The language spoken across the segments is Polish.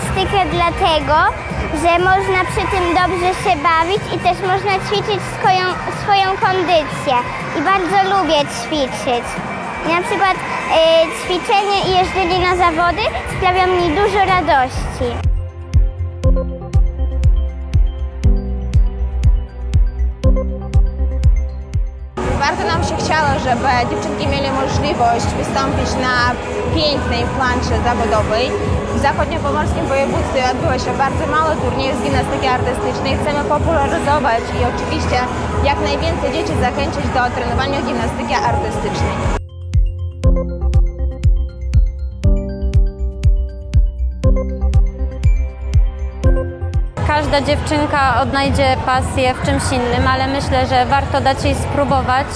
gimnastykę dlatego, że można przy tym dobrze się bawić i też można ćwiczyć swoją, swoją kondycję. I bardzo lubię ćwiczyć. Na przykład y, ćwiczenie i jeżdżenie na zawody sprawia mi dużo radości. Bardzo nam się chciało, żeby dziewczynki mieli możliwość wystąpić na pięknej planszy zawodowej. W zachodniopomorskim województwie odbyło się bardzo mało turniejów z gimnastyki artystycznej. Chcemy popularyzować i oczywiście jak najwięcej dzieci zachęcić do trenowania gimnastyki artystycznej. Każda dziewczynka odnajdzie pasję w czymś innym, ale myślę, że warto dać jej spróbować,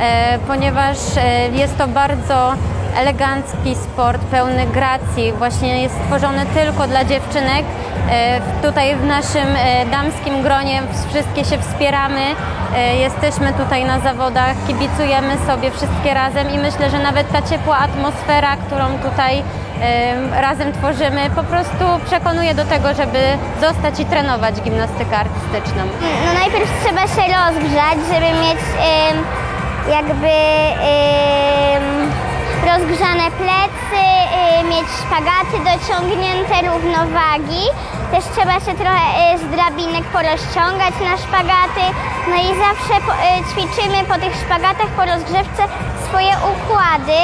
e, ponieważ e, jest to bardzo elegancki sport, pełny gracji. Właśnie jest stworzony tylko dla dziewczynek. E, Tutaj w naszym damskim gronie wszystkie się wspieramy. Jesteśmy tutaj na zawodach, kibicujemy sobie wszystkie razem i myślę, że nawet ta ciepła atmosfera, którą tutaj razem tworzymy, po prostu przekonuje do tego, żeby zostać i trenować gimnastykę artystyczną. No najpierw trzeba się rozgrzać, żeby mieć jakby rozgrzane plecy, mieć szpagaty dociągnięte, równowagi. Też trzeba się trochę e, z drabinek porozciągać na szpagaty. No i zawsze e, ćwiczymy po tych szpagatach, po rozgrzewce swoje układy.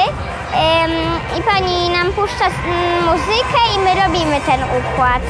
I pani nam puszcza mm, muzykę i my robimy ten układ.